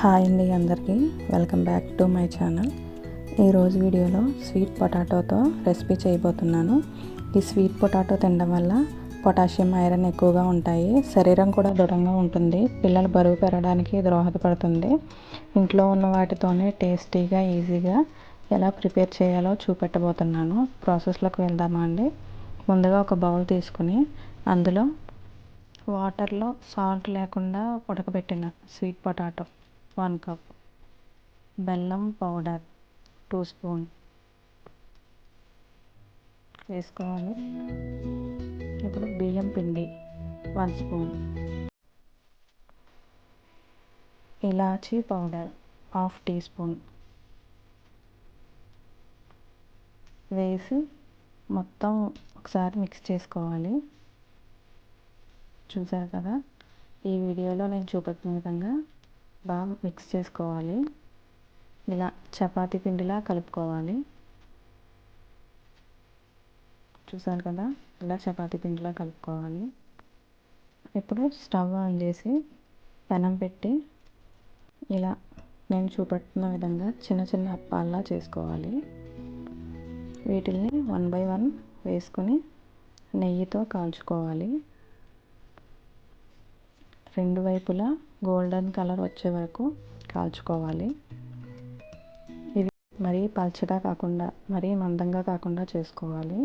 Hi అండి అందరికీ. Welcome back to my channel. ఈరోజు వీడియోలో స్వీట్ పొటాటోతో రెసిపీ చేయబోతున్నాను. ఈ స్వీట్ పొటాటో తినడం వల్ల పొటాషియం ఐరన్ ఎక్కువగా ఉంటాయి. శరీరం కూడా దృఢంగా ఉంటుంది. పిల్లలు బరువు పెరగడానికి దోహదపడుతుంది. ఇంట్లో ఉన్న వాటితోనే టేస్టీగా ఈజీగా ఎలా ప్రిపేర్ చేయాలో చూపెట్టబోతున్నాను. ప్రాసెస్లోకి వెళ్దామా అండి? ముందుగా ఒక బౌల్ తీసుకుని అందులో వాటర్లో సాల్ట్ లేకుండా ఉడకబెట్టిన స్వీట్ పొటాటో. వన్ కప్ బెల్లం పౌడర్ టూ స్పూన్ వేసుకోవాలి. ఇప్పుడు బియ్యం పిండి వన్ స్పూన్ ఇలాచీ పౌడర్ హాఫ్ టీ స్పూన్ వేసి మొత్తం ఒకసారి మిక్స్ చేసుకోవాలి. చూసారు కదా? ఈ వీడియోలో నేను చూపెట్టిన విధంగా బాగా మిక్స్ చేసుకోవాలి. ఇలా చపాతీ పిండిలా కలుపుకోవాలి. చూసారు కదా? ఇలా చపాతీ పిండిలా కలుపుకోవాలి. ఇప్పుడు స్టవ్ ఆన్ చేసి పెనం పెట్టి ఇలా నేను చూపెట్టిన విధంగా చిన్న చిన్న అప్పాల్లా చేసుకోవాలి. వీటిల్ని వన్ బై వన్ వేసుకొని నెయ్యితో కాల్చుకోవాలి. రెండు వైపులా గోల్డెన్ కలర్ వచ్చే వరకు కాల్చుకోవాలి. ఇవి మరీ పల్చగా కాకుండా మరీ మందంగా కాకుండా చేసుకోవాలి.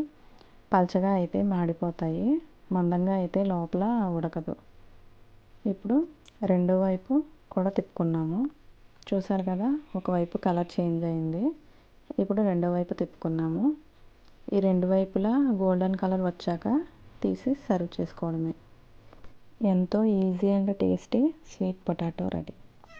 పల్చగా అయితే మాడిపోతాయి మందంగా అయితే లోపల ఉడకదు. ఇప్పుడు రెండో వైపు కూడా తిప్పుకున్నాము. చూసారు కదా ఒకవైపు కలర్ చేంజ్ అయింది. ఇప్పుడు రెండో వైపు తిప్పుకున్నాము. ఈ రెండు వైపులా గోల్డెన్ కలర్ వచ్చాక తీసి సర్వ్ చేసుకోవడమే. ఎంతో easy and tasty sweet potato ready.